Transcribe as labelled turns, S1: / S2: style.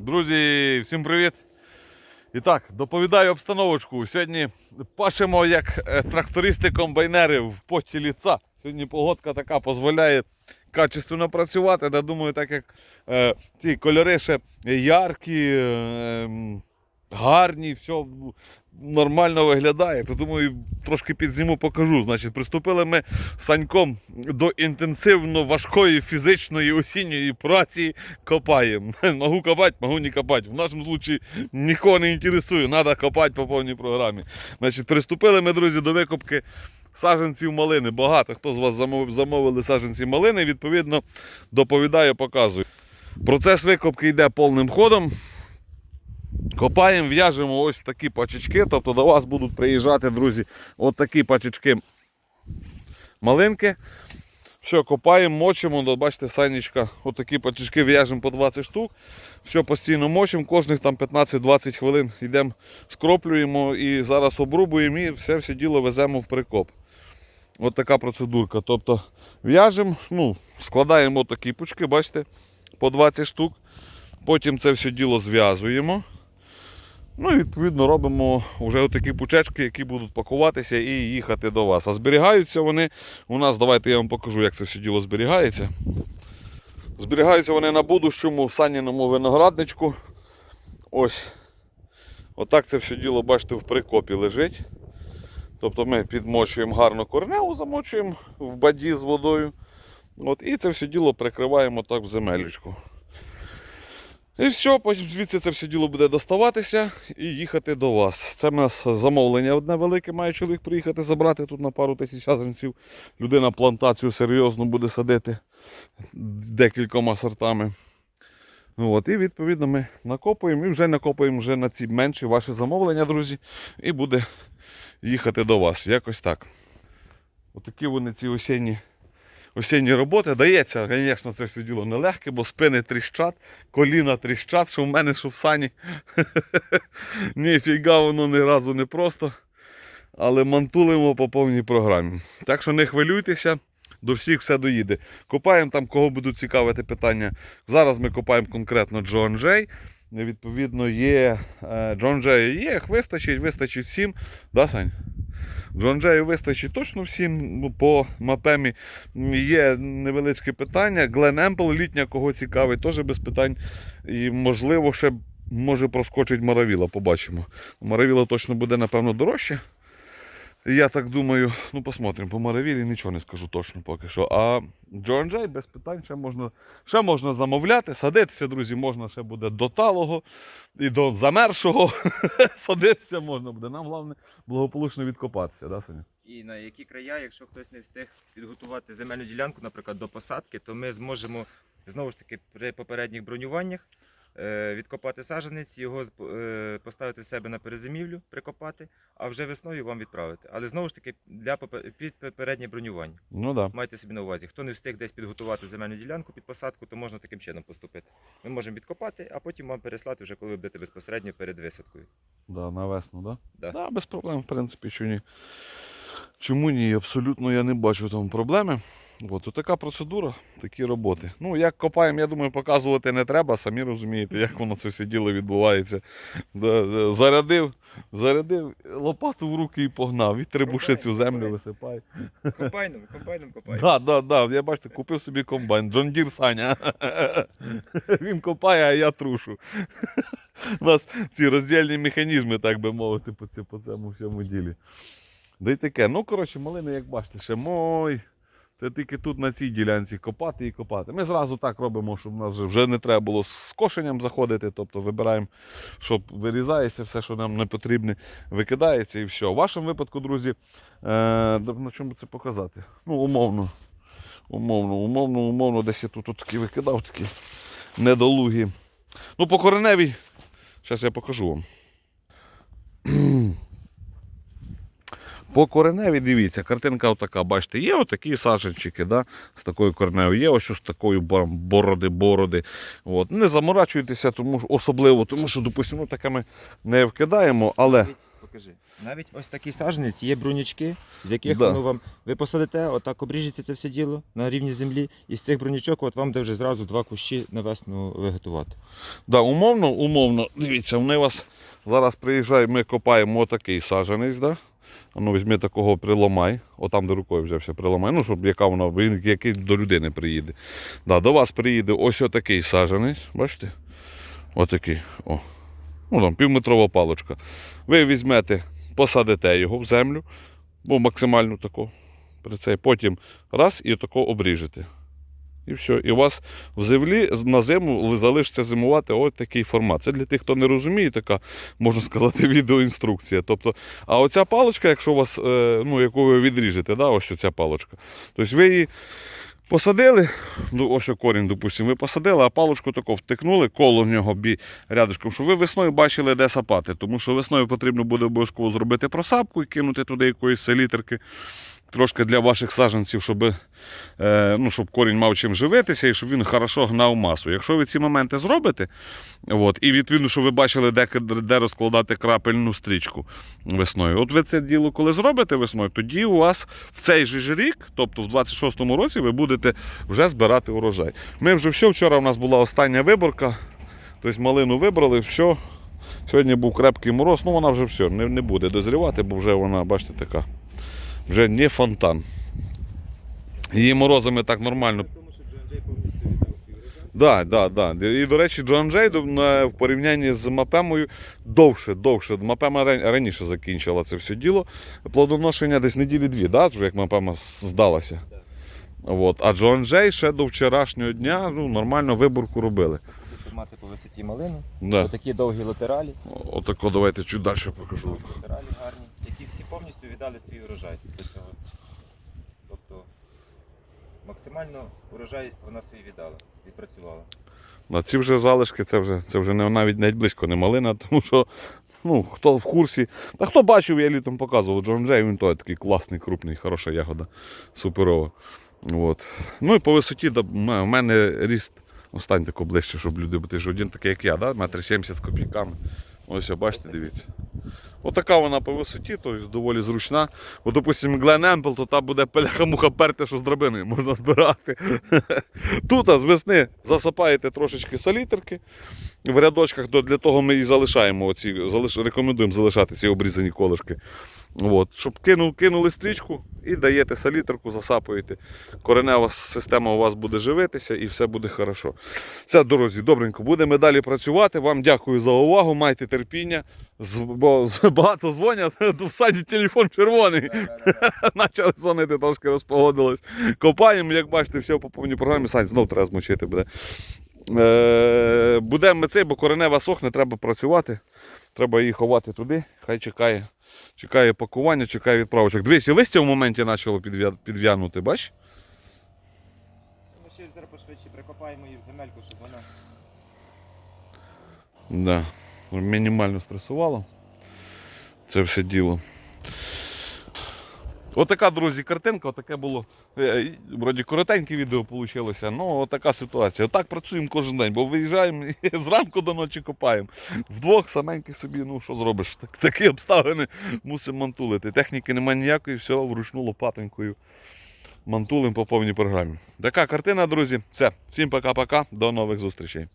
S1: Друзі, всім привіт! І так, доповідаю обстановочку. Сьогодні пашемо як е, трактористи-комбайнери в поті ліца. Сьогодні погодка така дозволяє качественно працювати. Я думаю, так як е, ці кольори ще яркі, е, гарні, все нормально виглядає, то думаю, трошки зиму покажу. Значить, приступили ми з Саньком до інтенсивно важкої фізичної осінньої праці копаємо. Могу копати, могу не копати. В нашому випадку нікого не інтересує, треба копати по повній програмі. Значить, приступили ми, друзі, до викопки саджанців малини. Багато хто з вас замов- замовили саджанці малини, відповідно, доповідаю, показую. Процес викопки йде повним ходом. Копаємо, в'яжемо ось такі пачечки. Тобто до вас будуть приїжджати, друзі, от такі пачечки малинки. Все, копаємо, мочимо. От бачите, санечка, от такі пачечки в'яжемо по 20 штук. Все постійно мочимо, кожних там 15-20 хвилин йдемо, скроплюємо і зараз обрубуємо і все все діло веземо в прикоп. От така процедурка. Тобто в'яжемо, ну, складаємо такі пучки, бачите, по 20 штук. Потім це все діло зв'язуємо. Ну і відповідно робимо вже такі пучечки, які будуть пакуватися і їхати до вас. А зберігаються вони у нас, давайте я вам покажу, як це все діло зберігається. Зберігаються вони на будущому саніному виноградничку. Ось. Отак це все діло, бачите, в прикопі лежить. Тобто ми підмочуємо гарно корневу, замочуємо в баді з водою. От, і це все діло прикриваємо так в земелючку. І все, потім звідси це все діло буде доставатися і їхати до вас. Це в нас замовлення одне велике, має чоловік приїхати забрати тут на пару тисяч саджанців. Людина плантацію серйозно буде садити декількома сортами. От, і відповідно ми накопуємо і вже накопуємо вже на ці менші ваші замовлення, друзі, і буде їхати до вас. Якось так. Отакі вони ці осінні осінні роботи. Дається, звісно, це все діло нелегке, бо спини тріщать, коліна тріщать, що в мене, що в сані. Ніфіга, воно ні разу не просто. Але мантулимо по повній програмі. Так що не хвилюйтеся, до всіх все доїде. Копаємо там, кого будуть цікавити питання. Зараз ми копаємо конкретно Джон Джей. Відповідно, є е, Джон Джей є, вистачить, вистачить всім. Да, Сань? Джон Джею вистачить точно всім ну, по мапемі. Є невеличке питання. Глен Емпл, літня, кого цікавить, теж без питань. І можливо, ще може проскочить Маравіла, побачимо. Маравіла точно буде, напевно, дорожче. Я так думаю, ну посмотримо, по Маравілі нічого не скажу точно поки що. А Джон без питань ще можна, ще можна замовляти. Садитися, друзі, можна ще буде до талого і до замершого. Садитися можна буде. Нам головне благополучно відкопатися, да, Соня?
S2: І на які края, якщо хтось не встиг підготувати земельну ділянку, наприклад, до посадки, то ми зможемо знову ж таки при попередніх бронюваннях відкопати саджанець, його е, поставити в себе на перезимівлю, прикопати, а вже весною вам відправити. Але знову ж таки для під попереднє бронювання.
S1: Ну. Да.
S2: Майте собі на увазі, хто не встиг десь підготувати земельну ділянку під посадку, то можна таким чином поступити. Ми можемо відкопати, а потім вам переслати вже коли ви будете безпосередньо перед висадкою.
S1: Да, на весну, да?
S2: Да.
S1: Да, без проблем, в принципі, що ні. Чому ні? Абсолютно я не бачу там проблеми. От, от така процедура, такі роботи. Ну, як копаємо, я думаю, показувати не треба, самі розумієте, як воно це все діло відбувається. Зарядив, зарядив лопату в руки і погнав. І трибуши цю землю висипай.
S2: Комбайном, комбайном копаємо.
S1: Да, да, да. Я бачите, купив собі комбайн. Джон Дір Саня. Він копає, а я трушу. У нас ці роздільні механізми, так би мовити, по, по цьому всьому ділі. Да й таке. Ну, коротше, малини, як бачите, ще мой. Це тільки тут на цій ділянці копати і копати. Ми зразу так робимо, щоб нас вже, не треба було з кошенням заходити. Тобто вибираємо, щоб вирізається все, що нам не потрібне, викидається і все. В вашому випадку, друзі, е, на чому це показати? Ну, умовно. Умовно, умовно, умовно, десь я тут такі викидав, такі недолугі. Ну, по кореневій, зараз я покажу вам. По кореневі, дивіться, картинка отака, бачите, є отакі саджанчики, да, з такою кореневою, є ось з такою бороди-бороди. От. Не заморачуйтеся, тому, що- особливо, тому що, допустимо, таке ми не вкидаємо, але.
S2: Покажи. Навіть ось такий саджанець є брунючки, з яких
S1: Да.
S2: воно вам. Ви посадите, отак обріжеться це все діло на рівні землі, і з цих брунючок от вам буде вже зразу два кущі на весну виготувати.
S1: Да, умовно, умовно, дивіться, вони вас зараз приїжджає, ми копаємо отакий саджанець, да? Ну візьми такого приломай, отам де рукою взявся приломай, ну, щоб яка вона, він який до людини приїде. Да, до вас приїде ось отакий саджанець, бачите? Отакий. О. Ну там півметрова паличка. Ви візьмете, посадите його в землю, бо максимально тако. При цей. Потім раз і тако обріжете. І все. І у вас в землі на зиму залишиться зимувати ось такий формат. Це для тих, хто не розуміє, така, можна сказати, відеоінструкція. Тобто, а оця паличка, якщо у вас, е, ну, яку ви відріжете, да, ось ця паличка, тобто ви її посадили, ну, ось корінь, допустимо, ви посадили, а паличку тако втикнули, коло в нього бі рядочком, щоб ви весною бачили, де сапати. Тому що весною потрібно буде обов'язково зробити просапку і кинути туди якоїсь селітерки. Трошки для ваших саджанців, щоб, е, ну, щоб корінь мав чим живитися і щоб він хорошо гнав масу. Якщо ви ці моменти зробите, от, і відповідно, що ви бачили, де, де розкладати крапельну стрічку весною. От ви це діло, коли зробите весною, тоді у вас в цей же ж рік, тобто в 26-му році, ви будете вже збирати урожай. Ми вже все, вчора у нас була остання виборка, тобто малину вибрали, все. Сьогодні був крепкий мороз, ну вона вже все, не, не буде дозрівати, бо вже вона, бачите, така. Вже не фонтан. Її морозами так нормально
S2: Тому що Джон Джей повністю віддав свій урожай.
S1: Да, да, да. І, до речі, Джон Джей в порівнянні з Мапемою довше, довше. Мапема раніше закінчила це все діло. Плодоношення десь неділі дві, да, вже як Мапема здалася. От. А Джон Джей ще до вчорашнього дня ну, нормально виборку робили.
S2: Тут мати по висоті малину,
S1: Да.
S2: такі довгі латералі,
S1: Отако давайте чуть далі покажу.
S2: довгі латералі гарні, повністю віддали свій урожай до цього. Тобто максимально урожай вона свій віддала, відпрацювала.
S1: На ці вже залишки, це вже, це вже не, навіть навіть близько не малина, тому що ну, хто в курсі. Та хто бачив, я літом показував Джон Джей, він той такий класний, крупний, хороша ягода, суперова. От. Ну і по висоті да, в мене ріст. Остань тако ближче, щоб люди, бо ти один такий, як я, да? метр сімдесят з копійками. Ось, бачите, дивіться. Отака вона по висоті, тобто доволі зручна. От, допустимо, Глен Емпл, то там буде пеляха-муха перти, що з драбини можна збирати. Тут з весни засипаєте трошечки салітерки в рядочках, для того ми і залишаємо оці, рекомендуємо залишати ці обрізані колишки. От, щоб кинув, кинули стрічку і даєте салітерку, засапуєте. Коренева система у вас буде живитися і все буде хорошо. Це, дорозі, добренько. Будемо далі працювати. Вам дякую за увагу. Майте терпіння. З- Бо з- багато дзвонять, в саді телефон червоний. Почали дзвонити, трошки розпогодилось. Копаємо, як бачите, все по повній програмі. Сань, знов треба змочити буде. Е, будемо ми цей, бо коренева сохне, треба працювати. Треба її ховати туди, хай чекає. Чекає пакування, чекає відправочок. Дивись, і листя в моменті почало підв'янути, бач?
S2: Ми ще зараз пошвидше прикопаємо її в земельку, щоб вона
S1: Да. Мінімально стресувало. Це все діло. Отака, друзі, картинка, отаке було. е, Вроді коротеньке відео вийшло. Ну, отака ситуація. Отак працюємо кожен день, бо виїжджаємо і зранку до ночі копаємо. Вдвох саменькі собі, ну що зробиш? Так, такі обставини мусимо мантулити. Техніки немає ніякої, все вручну лопатонькою. Мантулим по повній програмі. Така картина, друзі. Все. Всім пока-пока. До нових зустрічей.